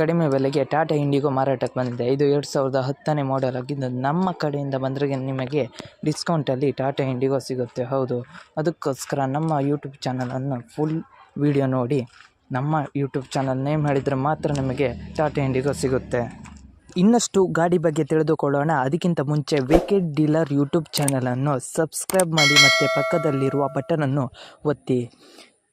ಕಡಿಮೆ ಬೆಲೆಗೆ ಟಾಟಾ ಇಂಡಿಗೋ ಮಾರಾಟಕ್ಕೆ ಬಂದಿದೆ. ಇದು ಎರಡು ಸಾವಿರದ ಹತ್ತನೇ ಮಾಡೆಲ್ ಆಗಿದ್ದು ನಮ್ಮ ಕಡೆಯಿಂದ ಬಂದರೆ ನಿಮಗೆ ಡಿಸ್ಕೌಂಟಲ್ಲಿ ಟಾಟಾ ಇಂಡಿಗೋ ಸಿಗುತ್ತೆ. ಹೌದು. ಅದಕ್ಕೋಸ್ಕರ ನಮ್ಮ ಯೂಟ್ಯೂಬ್ ಚಾನಲನ್ನು ಫುಲ್ ವಿಡಿಯೋ ನೋಡಿ. ನಮ್ಮ ಯೂಟ್ಯೂಬ್ ಚಾನಲ್ ನೇಮ್ ಹೇಳಿದರೆ ಮಾತ್ರ ನಿಮಗೆ ಟಾಟಾ ಇಂಡಿಗೋ ಸಿಗುತ್ತೆ. ಇನ್ನಷ್ಟು ಗಾಡಿ ಬಗ್ಗೆ ತಿಳಿದುಕೊಳ್ಳೋಣ. ಅದಕ್ಕಿಂತ ಮುಂಚೆ ವೇಕೆಡ್ ಡೀಲರ್ ಯೂಟ್ಯೂಬ್ ಚಾನಲನ್ನು ಸಬ್ಸ್ಕ್ರೈಬ್ ಮಾಡಿ ಮತ್ತು ಪಕ್ಕದಲ್ಲಿರುವ ಬಟನನ್ನು ಒತ್ತಿ.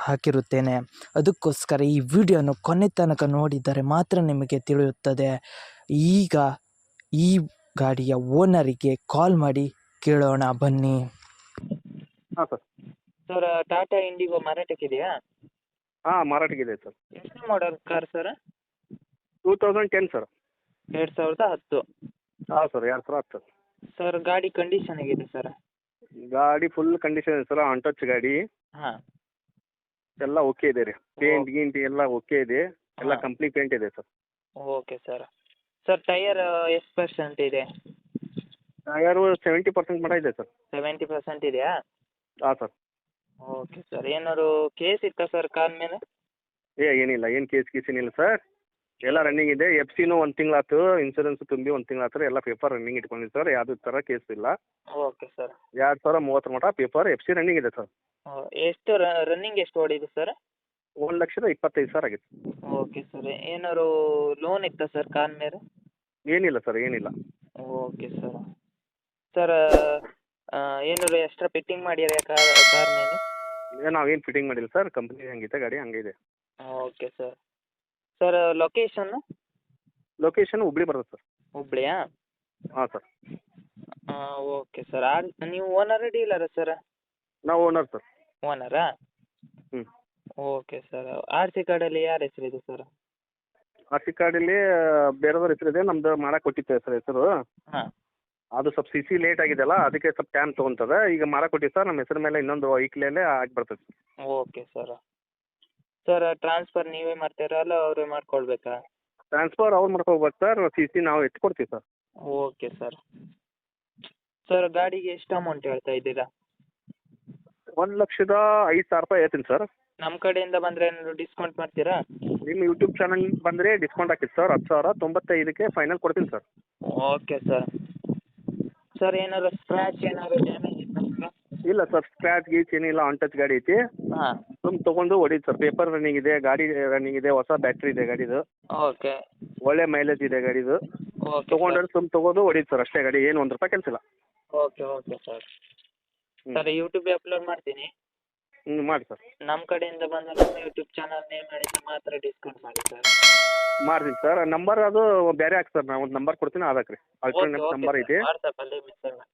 ಹಾಕಿರುತ್ತೇನೆ. ಅದಕ್ಕೋಸ್ಕರ ಈ ವಿಡಿಯೋನ ಕೊನೆ ತನಕ ನೋಡಿದರೆ ಮಾತ್ರ ನಿಮಗೆ ತಿಳಿಯುತ್ತದೆ. ಈಗ ಈ ಗಾಡಿಯ ಓನರಿಗೆ ಕಾಲ್ ಮಾಡಿ ಕೇಳೋಣ ಬನ್ನಿ. ಹಾಂ ಸರ್. ಸರ್ ಟಾಟಾ ಇಂಡಿಗೋ ಮಾರಾಟಕ್ಕಿದೆಯಾ ಹಾಂ ಮಾರಾಟಕ್ಕಿದೆ ಸರ್. ಎಷ್ಟು model car sir? Two thousand ten sir. ಎರಡು ಸಾವಿರದ ಹತ್ತು. ಹಾಂ ಸರ್ ಎರಡು ಸಾವಿರ ಹತ್ತು. ಸರ್ ಗಾಡಿ ಕಂಡೀಷನ್ ಹೇಗಿದೆ ಸರ್? ಗಾಡಿ ಫುಲ್ ಕಂಡೀಷನ್ ಇದೆ ಸರ್ ಆನ್ ಟಚ್ ಗಾಡಿ. ಹಾಂ. ಎಲ್ಲ ಓಕೆ ಇದೆ ರೀ. ಪೇಂಟ್ ಗೀಂಟ್ ಎಲ್ಲ ಓಕೆ ಇದೆ. ಎಲ್ಲ ಹಾಂ. ಕಂಪ್ನಿ ಪೇಂಟ್ ಇದೆ sir. Okay sir sir tyre ಎಷ್ಟು ಪರ್ಸೆಂಟ್ ಇದೆ? ಟಯರು ಸೆವೆಂಟಿ ಪರ್ಸೆಂಟ್ ಮಟ ಇದೆ ಸರ್. ಸೆವೆಂಟಿ ಪರ್ಸೆಂಟ್ ಇದೆಯಾ? ಹಾಂ ಸರ್. ಓಕೆ ಸರ್ ಏನಾದ್ರು ಕೇಸ್ ಇತ್ತಾ ಸರ್ ಕಾರ್ ಮೇಲೆ? ಏ ಏನಿಲ್ಲ. ಏನು ಕೇಸ್ ಗೀಸ್ ಏನಿಲ್ಲ ಸರ್ ಎಲ್ಲ ರನ್ನಿಂಗ್ ಇದೆ. ಎಫ್ ಸಿನೂ ಒಂದು ತಿಂಗಳಾತು ಇನ್ಸೂರೆನ್ಸ್ ತುಂಬಿ ಒಂದು ತಿಂಗಳಾತು ಎಲ್ಲ ಪೇಪರ್ ರನ್ನಿಂಗ್ ಇಟ್ಕೊಂಡಿದೆ ಸರ್ ಯಾವುದೇ ಥರ ಕೇಸ್ ಇಲ್ಲ. ಓಕೆ ಸರ್ ಎರಡು ಸಾವಿರ ಮೂವತ್ತರ ಮಟ ಪೇಪರ್ ಎಫ್ ಸಿ ರನ್ನಿಂಗ್ ಇದೆ ಸರ್ ಎಷ್ಟು ರನ್ನಿಂಗ್ ಎಷ್ಟು ಓಡಿದೆ ಸರ್ ಒಂದು ಲಕ್ಷದ ಇಪ್ಪತ್ತೈದು ಸಾವಿರ ಆಗಿದೆ ಓಕೆ ಸರ್ ಏನಾದ್ರು ಲೋನ್ ಇತ್ತಾ ಸರ್ ಕಾರ್ ಮೇಲೆ? ಏನಿಲ್ಲ ಸರ್ ಏನಿಲ್ಲ. ಓಕೆ ಸರ್ ಸರ್ ಏನಾದ್ರು ಎಕ್ಸ್ಟ್ರಾ ಫಿಟ್ಟಿಂಗ್ ಮಾಡಿರ ಕಾರ್ ಕಾರ್ ಮೇಲೆ? ನಾವೇನು ಫಿಟ್ಟಿಂಗ್ ಮಾಡಿಲ್ಲ ಸರ್ ಕಂಪ್ನಿ ಹಂಗಿದೆ ಗಾಡಿ ಹಂಗಿದೆ okay sir sir location location Hubli ಬರ್ತದೆ ಸರ್. ಹುಬ್ಳಿಯಾ? ಹಾಂ ಸರ್. Okay sir. ಆರ್ ನೀವು ಓನರ್ ಡೀಲರಾ ಸರ್? ನಾವು ಓನರ್ ಸರ್. ಓನರಾ ಹ್ಞೂ ಓಕೆ ಸರ್. ಆರ್ ಸಿ ಕಾರ್ಡಲ್ಲಿ ಯಾರ ಹೆಸರಿದೆ ಸರ್? ಆರ್ ಸಿ ಕಾರ್ಡಲ್ಲಿ ಬೇರೆದವ್ರ ಹೆಸರಿದೆ ನಮ್ದು ಮಾಡಕ್ಕೆ ಕೊಟ್ಟಿತ್ತು ಸರ್ ಹೆಸರು. ಹಾಂ. ಅದು ಸ್ವಲ್ಪ ಸಿ ಸಿ ಲೇಟ್ ಆಗಿದೆಯಲ್ಲ ಅದಕ್ಕೆ ಸ್ವಲ್ಪ ಟೈಮ್ ತೊಗೊತದೆ. ಈಗ ಮಾಡಕ್ಕೆ ಕೊಟ್ಟಿವಿ ಸರ್ ನಮ್ಮ ಹೆಸರು ಮೇಲೆ ಇನ್ನೊಂದು ವೈಕ್ಲಲ್ಲೇ ಆಗಿ ಬರ್ತದೆ ಓಕೆ ಸರ್. ಸರ್ ಟ್ರಾನ್ಸ್ಫರ್ ನೀವೇ ಮಾಡ್ತೀರಾ ಅಲ್ಲ ಅವರೇ ಮಾಡ್ಕೊಳ್ಬೇಕಾ? ಟ್ರಾನ್ಸ್ಫರ್ ಅವ್ರು ಮಾಡ್ಕೋಬೇಕು ಸರ್ ಸಿ ಸಿ ನಾವು ಎತ್ಕೊಡ್ತೀವಿ ಸರ್ ಓಕೆ ಸರ್ ಸರ್ ಗಾಡಿಗೆ ಎಷ್ಟು ಅಮೌಂಟ್ ಹೇಳ್ತಾ ಇದ್ದೀರಾ? ಒಂದು ಲಕ್ಷದ ಐದು ಸಾವಿರ ರೂಪಾಯಿ ಹೇಳ್ತೀನಿ ಸರ್ ನಮ್ಮ ಕಡೆಯಿಂದ ಬಂದರೆ ಏನಾದ್ರು ಡಿಸ್ಕೌಂಟ್ ಮಾಡ್ತೀರಾ? ನಿಮ್ಮ ಯೂಟ್ಯೂಬ್ ಚಾನಲ್ ಬಂದರೆ ಡಿಸ್ಕೌಂಟ್ ಹಾಕಿತ್ತು ಸರ್ ಹತ್ತು ಸಾವಿರ ತೊಂಬತ್ತೈದಕ್ಕೆ ಫೈನಲ್ ಕೊಡ್ತೀನಿ ಸರ್ ಓಕೆ ಸರ್ ಸರ್ ಏನಾದ್ರು ಸ್ಕ್ರ್ಯಾಚ್ ಏನಾದ್ರು ಡ್ಯಾಮೇಜ್ ಇಲ್ಲ ಸರ್ ಸ್ಕ್ರ್ಯಾಚ್ ಗೀಚ್ ಏನಿಲ್ಲ ಆನ್ ಟಚ್ ಗಾಡಿ ಐತಿ. ಹಾಂ. ಸುಮ್ ತೊಗೊಂಡು ಹೊಡೀತು ಸರ್ ಪೇಪರ್ ರನ್ನಿಂಗ್ ಇದೆ ಗಾಡಿ ರನ್ನಿಂಗ್ ಇದೆ ಹೊಸ ಬ್ಯಾಟ್ರಿ ಇದೆ ಗಾಡಿದು. ಓಕೆ. ಒಳ್ಳೆ ಮೈಲೇಜ್ ಇದೆ ಗಾಡಿದು. ಓಕೆ ತೊಗೊಂಡ್ರೆ ಸುಮ್ ತಗೊಂಡು ಹೊಡೀತು ಸರ್ ಅಷ್ಟೇ ಗಾಡಿ ಏನು ಒಂದು ರೂಪಾಯಿ ಕೆಲಸ ಇಲ್ಲ. ಓಕೆ ಓಕೆ ಸರ್ ಹ್ಮ್. ಸರ್ ಯೂಟ್ಯೂಬಿಗೆ ಅಪ್ಲೋಡ್ ಮಾಡ್ತೀನಿ. ಹ್ಞೂ ಮಾಡಿ ಸರ್ ನಮ್ಮ ಕಡೆಯಿಂದ ಬಂದ ನಮ್ಮ ಯೂಟ್ಯೂಬ್ ಚಾನಲ್ ನೇಮ್ ಹೇಳಿದ್ರೆ ಮಾತ್ರ ಡಿಸ್ಕೌಂಟ್ ಮಾಡಿ ಸರ್ ಮಾಡ್ತೀನಿ ಸರ್ ನಂಬರ್ ಅದು ಬೇರೆ ಹಾಕಿ ಸರ್ ನಾನು ಒಂದು ನಂಬರ್ ಕೊಡ್ತೀನಿ ಅದಕ್ಕೆ ರೀ ಆಲ್ಟರ್ನೇಟ್ ನಂಬರ್ ಐತಿ. ವಾಟ್ಸಪ್ಪಲ್ಲಿ ಮೆಸೇಜ್ ಮಾಡಿ. ಸರ್